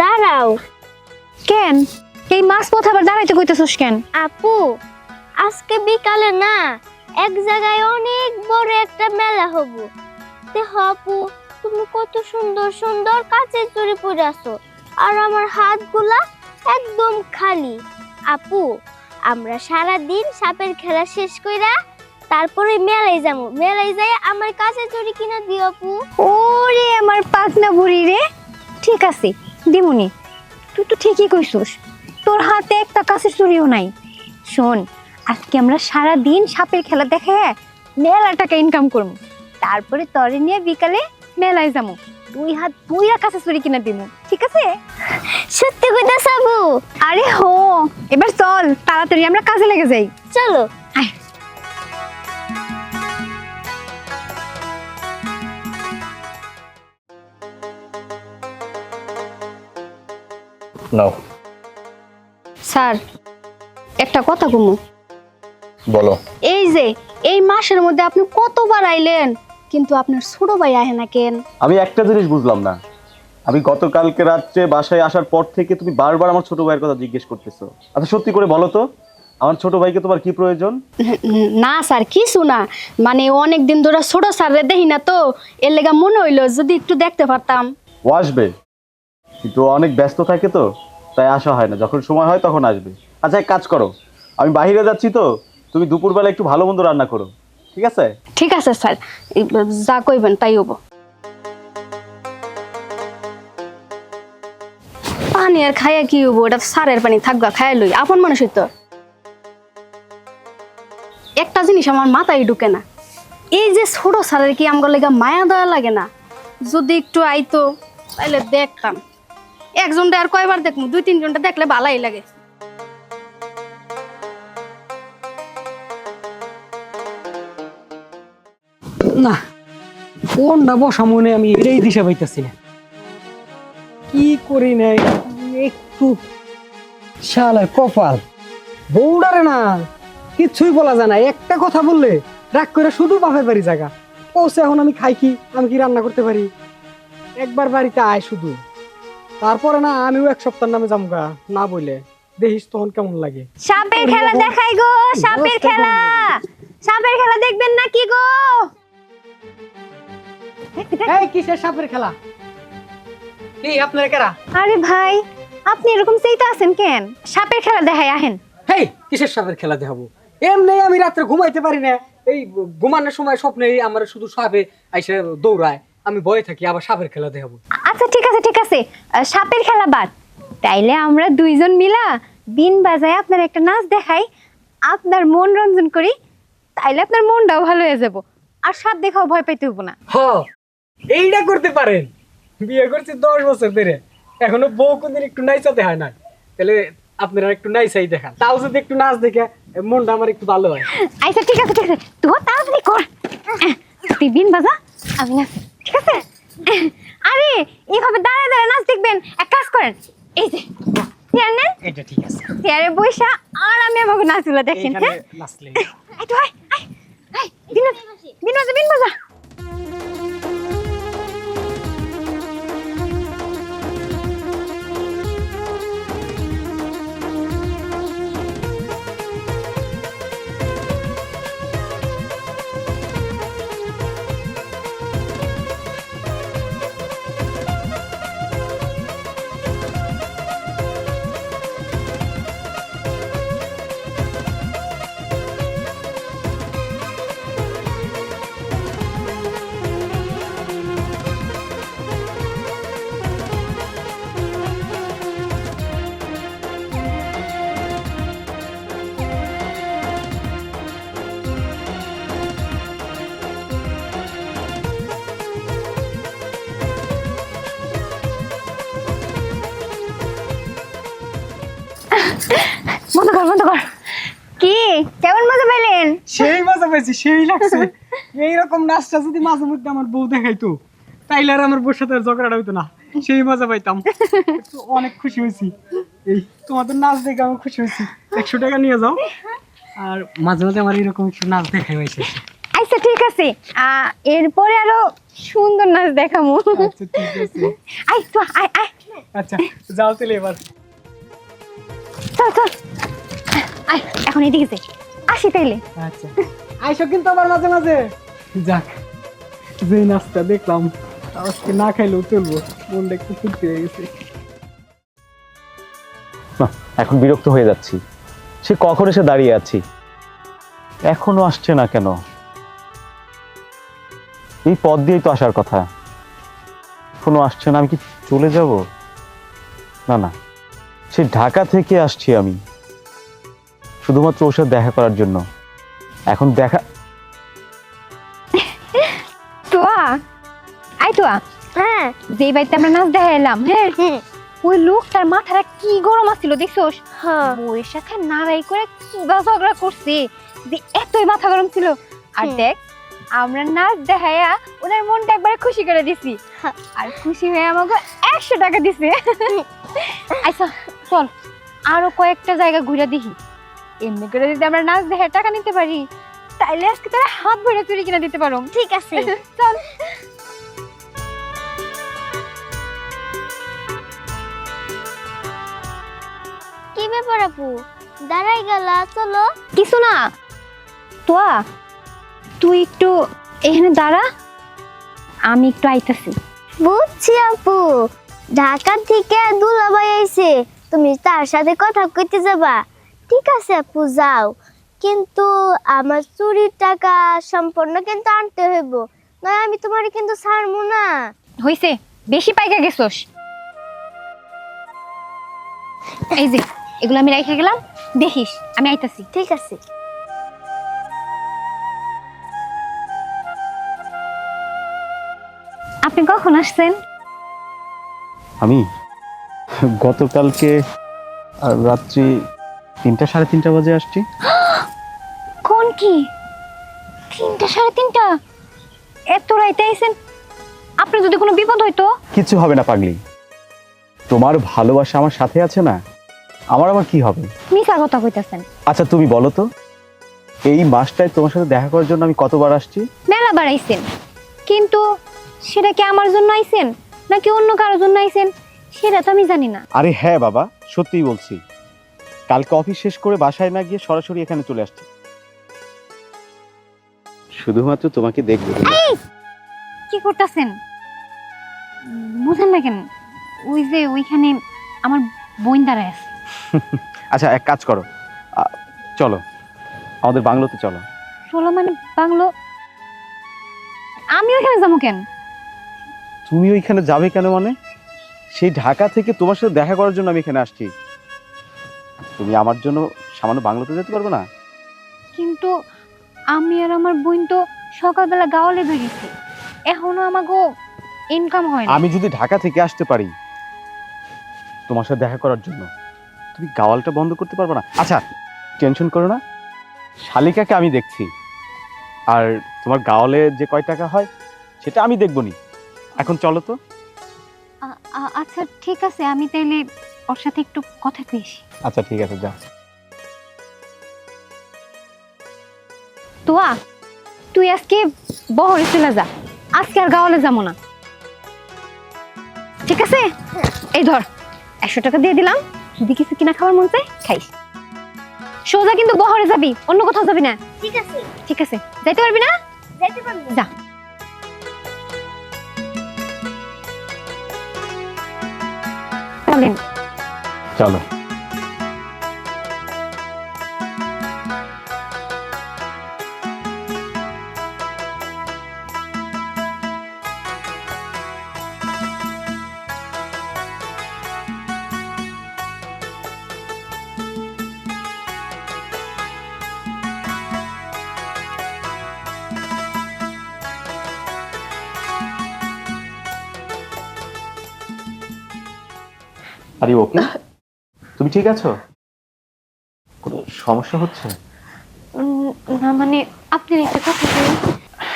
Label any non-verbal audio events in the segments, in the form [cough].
দাঁড়াও। কেন? এই মাছ পথ আবার দাঁড়াইতে কইতেছস কেন? আপু আজকে বিকালে না এক জায়গায় অনেক বড় একটা মেলা হব। দেখো আপু তুমি কত সুন্দর সুন্দর কাচের চুড়ি পরে আছো আর আমার হাতগুলা একদম খালি। আপু আমরা সারা দিন সাপের খেলা শেষ কইরা তারপরে মেলায় যাব। মেলায় যাই আমার কাছে চুড়ি কিনা দিও আপু। ওরে আমার পাতনা বুড়ি রে। ঠিক আছে দিমুনি, তুই তো ঠিকই কইছস, তোর হাতে একটা কাছের চুরিও নাই। শোন, আজকে আমরা সারা দিন সাপের খেলা দেখে মেলা টাকা ইনকাম করব তারপরে তরে নিয়ে বিকালে মেলায় যাব দুই হাত দুই কাছে চুরি কিনা দিমু, ঠিক আছে? সত্যি কথা আপু আরে হো, এবার চল, তাড়াতাড়ি আমরা কাজে লেগে যাই। চলো। নাও। স্যার একটা কথা কমু বলো। এই যে এই মাসের মধ্যে আপনি কতবার আইলেন কিন্তু আপনার ছোট ভাই আহে না কেন? আমি একটা জিনিস বুঝলাম না। আমি গতকালকে রাত্রে বাসায় আসার পর থেকে তুমি বারবার আমার ছোট ভাইয়ের কথা জিজ্ঞেস করতেছো। আচ্ছা সত্যি করে বলো তো আমার ছোট ভাইকে তোমার কি প্রয়োজন? না স্যার কিছু না। মানে অনেক দিন ধরে ছোট স্যারে দেখি না তো এর লেগা মনে হইল যদি একটু দেখতে পারতাম। ও আসবে। কিন্তু অনেক ব্যস্ত থাকে তো, তাই আসা হয় না। যখন সময় হয় তখন আসবে। আচ্ছা এক কাজ করো। আমি বাইরে যাচ্ছি তো, তুমি দুপুরবেলা একটু ভালো মন্দ রান্না করো। ঠিক আছে? ঠিক আছে, স্যার। যা কইবেন, তাই হব। পানি আর খাইয়া কি হব? এটা সারের পানি থাকবা, খাইয়া লই। আপন মানুষই তো। একটা জিনিস আমার মাথায় ঢুকে না। এই যে ছোট সারের কি আমগুলো লেগা মায়া দেওয়া লাগে না? যদি একটু আইতো তাহলে দেখতাম। একজনটা আর কয়বার দেখব দুই, তিনজনটা দেখলে ভালাই লাগে। না কোনটা বসা মনে আমি এটাই দিশা পাইতেছি না। কি করি নাই একটু শালার কপাল। বউডারে না কিচ্ছুই বলা যায় না। একটা কথা বললে রাগ করে শুধু বাপের বাড়ি জায়গা পৌঁছে এখন আমি খাই কি? আমি কি রান্না করতে পারি? একবার বাড়িতে আয় শুধু। তারপরে না আমিও এক সপ্তাহের নামে যামগা না বলে দেখিস তখন কেমন লাগে। সাপের খেলা দেখাই গো সাপের খেলা। সাপের খেলা দেখবেন না কি গো? এই কিসের সাপের খেলা? কি আপনারা কেরা? আরে ভাই আপনি এরকম সেইটা আছেন কেন? সাপের খেলা দেখাই আহেন। হেই কিসের সাপের খেলা দেখাবো? এমনি আমি রাত্রে ঘুমাইতে পারি না। এই ঘুমানোর সময় স্বপ্নে আমার শুধু সাপে আইসে দৌড়ায়। আমি ভয়ে থাকি আবার সাপের খেলা দেখাবো। আচ্ছা ঠিক আছে ঠিক আছে। সাপের খেলা বাদ। তাইলে আমরা দুইজন মিলা বিন বাজায় আপনার একটা নাচ দেখাই আপনার মন রঞ্জন করি তাইলে আপনার মনটাও ভালো হয়ে যাব। আর সাপ দেখাও ভয় পাইতে হব না। হ এইটা করতে পারেন। বিয়ে করছি দশ বছর ধরে। এখনও বউ কোনদিন একটু নাইচাতে হয় না তাহলে আপনারা একটু নাইচাই দেখান। তাও যদি একটু নাচ দেখে মনটা আমার একটু ভালো হয়। আচ্ছা ঠিক আছে ঠিক আছে। তুই তাড়াতাড়ি কর। তুই বিন বাজা আমি নাচ। ঠিক আছে? আরে এইভাবে দাঁড়ায় দাঁড়ায় নাচ দেখবেন। এক কাজ করেন। এই যে চেয়ার নেন। এটা ঠিক আছে। চেয়ারে বৈশা আর আমি আমাকে নাচগুলো দেখেন হ্যাঁ? আয় বিন বাজা বন্ধ কর বন্ধ কর। কি? কেমন মজা পেলেন? সেই মজা পেয়েছি সেই লাগছে। [laughs] এইরকম নাচটা যদি মাঝে মধ্যে আমার বউ দেখাইতো তাইলে আর আমার বউর সাথে ঝগড়াটা হইতো না। সেই মজা পাইতাম। অনেক খুশি হয়েছি। এই তোমাদের নাচ দেখে আমি খুশি হয়েছি। একশো টাকা নিয়ে যাও। আর মাঝে মাঝে আমার এরকম একটু নাচ দেখাই হয়েছে। আচ্ছা ঠিক আছে। এরপরে আরও সুন্দর নাচ দেখামু আচ্ছা ঠিক আছে। আয় তো আয় আয়। আচ্ছা যাও তাহলে এবার। চল চল। আয় এখন এদিকে যাই। আসি তাইলে। আচ্ছা। আইসো কিন্তু আবার মাঝে মাঝে। যাক যে নাচটা দেখলাম আজকে না খাইলেও চলবো। মনটা একটু ফুর্তি হয়ে গেছে। না এখন বিরক্ত হয়ে যাচ্ছি। সে কখন এসে দাঁড়িয়ে আছি? এখনও আসছে না কেন? এই পথ দিয়েই তো আসার কথা। এখনও আসছে না আমি কি চলে যাব? না না। সে ঢাকা থেকে আসছি আমি। শুধুমাত্র ওর সাথে দেখা করার জন্য। এখন দেখা তোয়া? আয় তোয়া। হ্যাঁ। যেই বাড়িতে আমরা নাচ দেখা এলাম হ্যাঁ? ওই লোকটার মাথাটা কি গরম আসছিল দেখছোস? হ্যাঁ। বউয়ের সাথে নাড়াই করে কি বা ঝগড়া করছে যে এতই মাথা গরম ছিল। আর দেখ আমরা নাচ দেখাইয়া ওনার মনটা একবারে খুশি করে দিছি। হ্যাঁ। আর খুশি হয়ে আমাকে একশো টাকা দিছে। আচ্ছা চল আরও কয়েকটা জায়গা ঘুরে দেখি। এমনি করে যদি আমরা নাচ দেখে টাকা নিতে পারি তাইলে আজকে তারা হাত ভরে চুরি কিনে দিতে পারো। ঠিক আছে। [laughs] চল। কি ব্যাপার আপু? দাঁড়াই গেলা চলো। কিছু না। তোয়া তুই একটু এখানে দাঁড়া। আমি একটু আইতাছি। বুঝছি আপু। ঢাকা থেকে দুলাভাই আইছে। তুমি তার সাথে কথা কইতে যাবা। ঠিক আছে আপু যাও কিন্তু আমার চুরির টাকা সম্পূর্ণ কিন্তু আনতে হইব। নয় আমি তোমার কিন্তু ছাড়বো না। হইছে বেশি পাইকা গেছোস। এই যে এগুলো আমি রেখে গেলাম দেখিস আমি আইতাছি। ঠিক আছে। আপনি কখন আসছেন? আমি? গতকালকে রাত্রি তিনটা সাড়ে তিনটা বাজে আসছি। [gasps] কোন কি? তিনটা সাড়ে তিনটা? এত রাইতে আইছেন? আপনার যদি কোনো বিপদ হইতো? কিছু হবে না পাগলি। তোমার ভালোবাসা আমার সাথে আছে না? আমার আবার কি হবে? মিশা কথা কইতাছেন। আচ্ছা তুমি বলো তো এই মাসটায় তোমার সাথে দেখা করার জন্য আমি কতবার আসছি? মেলা বাড়াইছেন কিন্তু সেটা কি আমার জন্য আইছেন? নাকি অন্য কারোর জন্য আইছেন? সেটা তো আমি জানি না। আরে হ্যাঁ বাবা সত্যিই বলছি। কালকে অফিস শেষ করে বাসায় না গিয়ে সরাসরি এখানে চলে আসছি। শুধুমাত্র তোমাকে দেখব। কি করতেছেন? বুঝেন না কেন ওই যে ওইখানে আমার বোন দাঁড়ায় আছে। [laughs] আচ্ছা এক কাজ করো। চলো। আমাদের বাংলোতে চলো। ষোলো মানে বাংলো? আমি ওইখানে যাব কেন? তুমি ওইখানে যাবে কেন মানে? সেই ঢাকা থেকে তোমার সাথে দেখা করার জন্য আমি এখানে আসছি। তুমি আমার জন্য সামান্য বাংলাতে যেতে পারবে না? কিন্তু আমি আর আমার বোন তো সকালবেলা গাওয়ালে বেরিয়েছি। এখনও আমাকে ইনকাম হয় না। আমি যদি ঢাকা থেকে আসতে পারি তোমার সাথে দেখা করার জন্য তুমি গাওয়ালটা বন্ধ করতে পারবে না? আচ্ছা টেনশন করো না। শালিকাকে আমি দেখছি। আর তোমার গাওয়ালে যে কয় টাকা হয় সেটা আমি দেখব নি। এখন চলো তো। আচ্ছা ঠিক আছে আমি তাইলে ওর সাথে একটু কথা কইছি আচ্ছা ঠিক আছে যা তোয়া তুই আজকে বহরে চলে যা। আজকে আর গাওয়ালে যাব না। ঠিক আছে? এই ধর একশো টাকা দিয়ে দিলাম। যদি কিছু কিনা খাবার মন চায় খাইস। সোজা কিন্তু বহরে যাবি অন্য কোথাও যাবি না। ঠিক আছে। ঠিক আছে যাইতে পারবি না? যাইতে পারব। যা। চলেন। চলো আরে ওকে তুমি ঠিক আছো? কোনো সমস্যা হচ্ছে? না মানে আপনি একটা কথা বলুন।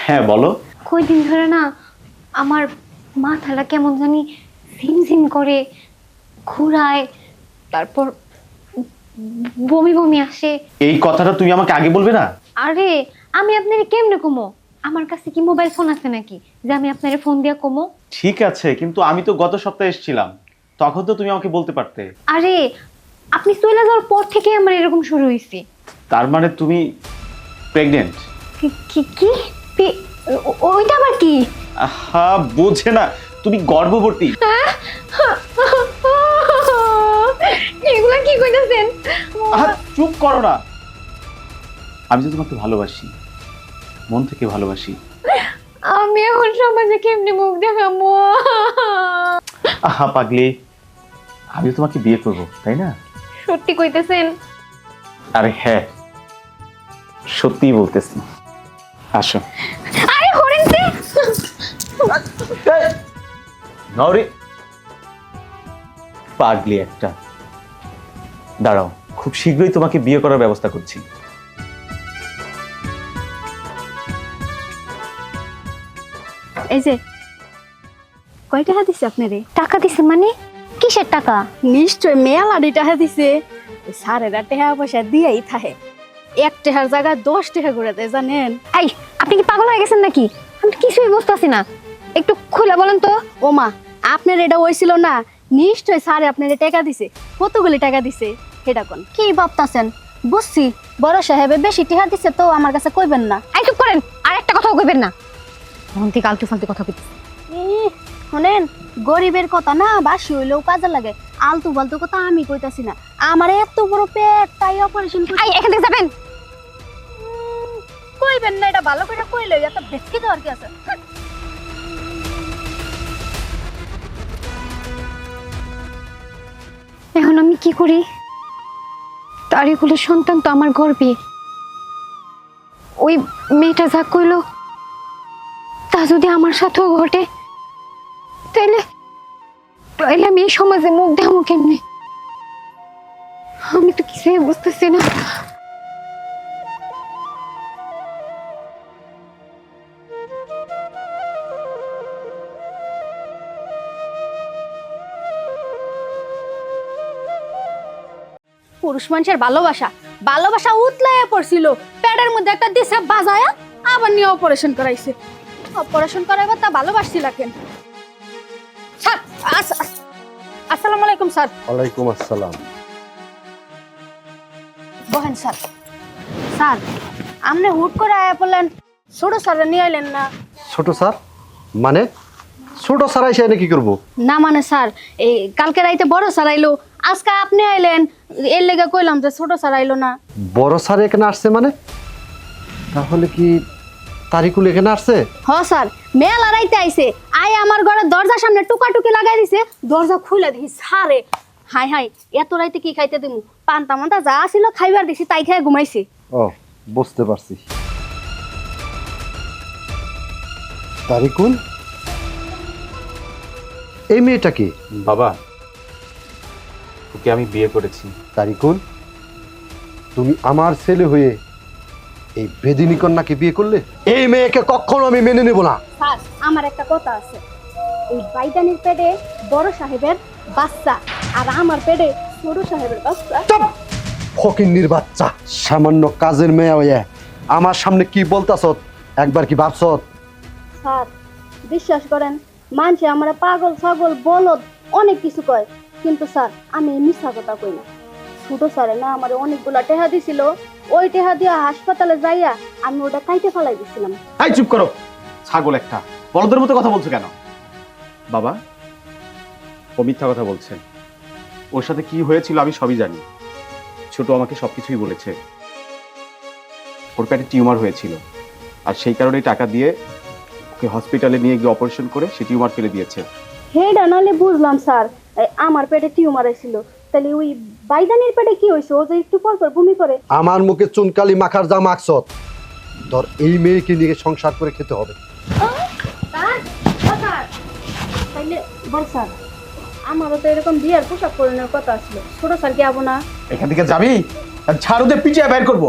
হ্যাঁ বলো। কয়দিন ধরে না আমার মাথাটা কেমন জানি ঝিমঝিম করে ঘুরায় তারপর বমি বমি আসে। এই কথাটা তুমি আমাকে আগে বলবে না? আরে আমি আপনার কেমনে কমো? আমার কাছে কি মোবাইল ফোন আছে নাকি যে আমি আপনার ফোন দিয়া কমো? ঠিক আছে কিন্তু আমি তো গত সপ্তাহে এসেছিলাম। তখন তো তুমি আমাকে বলতে পারতে। আরে আপনি চলে যাওয়ার পর থেকে আমার এরকম শুরু হয়েছে তার মানে তুমি প্রেগনেন্ট কি- কি কি? ও- ওইটা আবার কি? আহা বোঝে না। তুমি গর্ভবতী। এগুলা কি কইতাছেন? আহা চুপ করো না। আমি তো তোমাকে ভালোবাসি মন থেকে ভালোবাসি। আমি এখন সমাজে কেমনি মুখ দেখাবো আহা পাগলি। আমি তো তোমাকে বিয়ে করব তাই না? সত্যি কইতেছেন? আরে হ্যাঁ সত্যিই বলতেছি। আসো। আরে হরেন যে নরে পাগলি একটা। দাঁড়াও খুব শীঘ্রই তোমাকে বিয়ে করার ব্যবস্থা করছি। এই যে কয় টাকা দিছে আপনারে? টাকা দিছে মানে? কিসের টাকা? নিশ্চয় মেলাডি টাকা দিছে। সারেরা টাকা পয়সা দিয়েই থাকে। এক টাকার জায়গায় দশ টাকা করে দেয় জানেন? এই আপনি কি পাগল হয়ে গেছেন নাকি? আমি কিছুই বুঝতেছি না। একটু খুলে বলেন তো। ও মা আপনার এটা হয়েছিল না। নিশ্চয় স্যারে আপনার টাকা দিছে। কতগুলি টাকা দিছে সেটা কোন? কি ভাবতাছেন? বুঝছি বড় সাহেবে বেশি টাকা দিছে তো আমার কাছে কইবেন না। এই চুপ করেন আর একটা কথাও কইবেন না। তখন থেকে আলতু ফালতু কথা কইতে ইহ, শোনেন? গরিবের কথা না বাসি হইলেও কাজে লাগে। আলতু বালতু কথা আমি কইতাছি না। আমার এত বড় পেট তাই অপারেশন এই এখান থেকে যাবেন। কইবেন না এটা ভালো করে কইলে এত বেশি দেওয়ার কি আছে? এখন আমি কি করি? তারই কুলের সন্তান তো আমার গর্বে ওই মেয়েটা যা কইলো তা যদি আমার সাথেও ঘটে তাইলে? তাইলে আমি এই সমাজে মুখ দেখাবো কেমনে? আমি তো কিছুই বুঝতেছি না। পুরুষ মানুষের ভালোবাসা। ভালোবাসা উতলাইয়া পড়ছিল। পেটের মধ্যে একটা দিশা বাজায়া, আবার নিয়ে অপারেশন করাইছে। অপারেশন করাইবার তা ভালোবাসছিল কেন? আসসালামু আলাইকুম স্যার। ওয়ালাইকুম আসসালাম। বহেন স্যার। স্যার আপনি হুট করে আয়া বললেন ছোট স্যার নিয়ে আইলেন না। ছোট স্যার? মানে? ছোট স্যার এসে এনে কি করব? না মানে স্যার এই কালকে রাইতে বড় স্যার আইলো আজকে আপনি আইলেন এর লেগে কইলাম যে ছোট স্যার আইলো না। বড় স্যার এখানে আসছে মানে? তাহলে কি তারিকুল এখানে আসছে? হ স্যার। মেলা রাইতে আইছে। আই আমার ঘরের দরজার সামনে টুকাটুকি লাগাই দিছে। দরজা খুলে দিই সারে হাই হাই এত রাইতে কি খাইতে দিমু? পান্তা মান্তা যা ছিল খাইবার দিছি তাই খাই ঘুমাইছি। ও বুঝতে পারছি। তারিকুল এই মেয়েটা কি? বাবা ওকে আমি বিয়ে করেছি। তারিকুল তুমি আমার ছেলে হয়ে এই বেদিনী কন্যাকে বিয়ে করলে এই মেয়েকে কখনো আমি মেনে নেব না। স্যার আমার একটা কথা আছে। এই বাইদানির পেটে বড় সাহেবের বাচ্চা আর আমার পেটে ছোট সাহেবের বাচ্চা। ফকিন্নির বাচ্চা সামান্য কাজের মেয়ে হয়ে। আমার সামনে কি বলতাছ একবার কি ভাবছ স্যার বিশ্বাস করেন মানুষে আমরা পাগল ছাগল বলদ অনেক কিছু কয়। কিন্তু স্যার আমি মিথ্যা কথা কই না। ছোট স্যারে না আমার অনেকগুলা টেহা দিছিল। ওই টেহা দিয়া হাসপাতালে যাইয়া আমি ওটা ফেলাই দিছিলাম। এই চুপ করো। ছাগল একটা। বলদের মতো কথা বলছো কেন? বাবা ও মিথ্যা কথা বলছে। ওর সাথে কি হয়েছিল আমি সবই জানি। ছোট আমাকে সবকিছুই বলেছে। ওর পেটে টিউমার হয়েছিল। আর সেই কারণে টাকা দিয়ে ওকে হসপিটালে নিয়ে গিয়ে অপারেশন করে সে টিউমার ফেলে দিয়েছে। হেডা নাহলে বুঝলাম স্যার। আমার পেটে টিউমার ছিল তাহলে ওই বাইদানের পেটে কি হয়েছে ও যে একটু পর পর বমি করে। আমার মুখে চুনকালি মাখার যা মাকস ধর এই মেয়েকে নিয়ে সংসার করে খেতে হবে। তাইলে বড় স্যার আমারও তো এরকম বিয়ার পোশাক পরানোর কথা ছিল। ছোট স্যার কি আবো না? এখান থেকে যাবি? আর ঝাড়ু দিয়ে পিছিয়ে বের করব।